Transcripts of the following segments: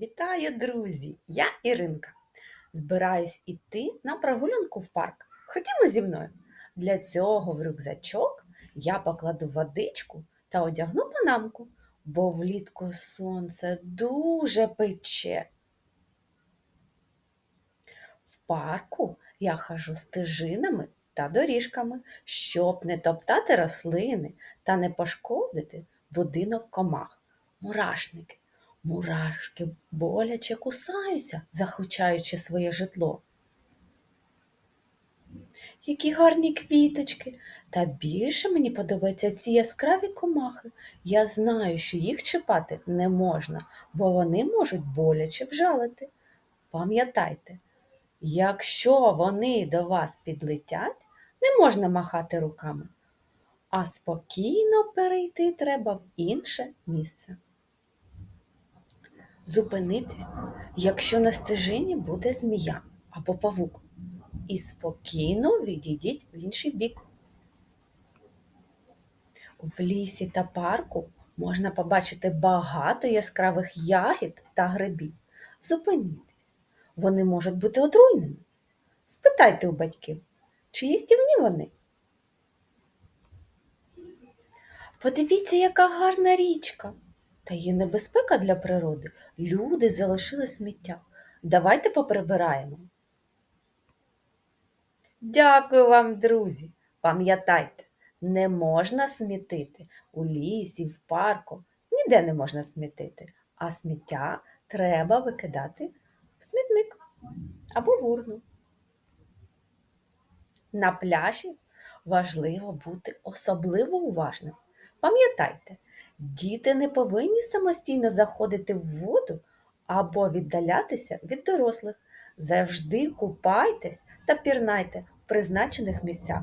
Вітаю, друзі! Я Іринка. Збираюсь іти на прогулянку в парк. Ходімо зі мною. Для цього в рюкзачок я покладу водичку та одягну панамку, бо влітку сонце дуже пече. В парку я хожу стежинами та доріжками, щоб не топтати рослини та не пошкодити будинок комах. Мурашники. Мурашки боляче кусаються, захочаючи своє житло. Які гарні квіточки. Та більше мені подобаються ці яскраві комахи. Я знаю, що їх чіпати не можна, бо вони можуть боляче вжалити. Пам'ятайте, якщо вони до вас підлетять, не можна махати руками, а спокійно перейти треба в інше місце. Зупинитись, якщо на стежині буде змія або павук, і спокійно відійдіть в інший бік. В лісі та парку можна побачити багато яскравих ягід та грибів. Зупиніться. Вони можуть бути отруйними. Спитайте у батьків, чи їстівні вони. Подивіться, яка гарна річка. Та є небезпека для природи. Люди залишили сміття. Давайте поприбираємо. Дякую вам, друзі. Пам'ятайте, не можна смітити у лісі, в парку. Ніде не можна смітити, а сміття треба викидати в смітник або в урну. На пляжі важливо бути особливо уважним. Пам'ятайте, діти не повинні самостійно заходити в воду або віддалятися від дорослих. Завжди купайтесь та пірнайте в призначених місцях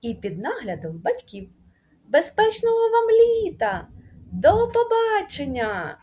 і під наглядом батьків. Безпечного вам літа! До побачення!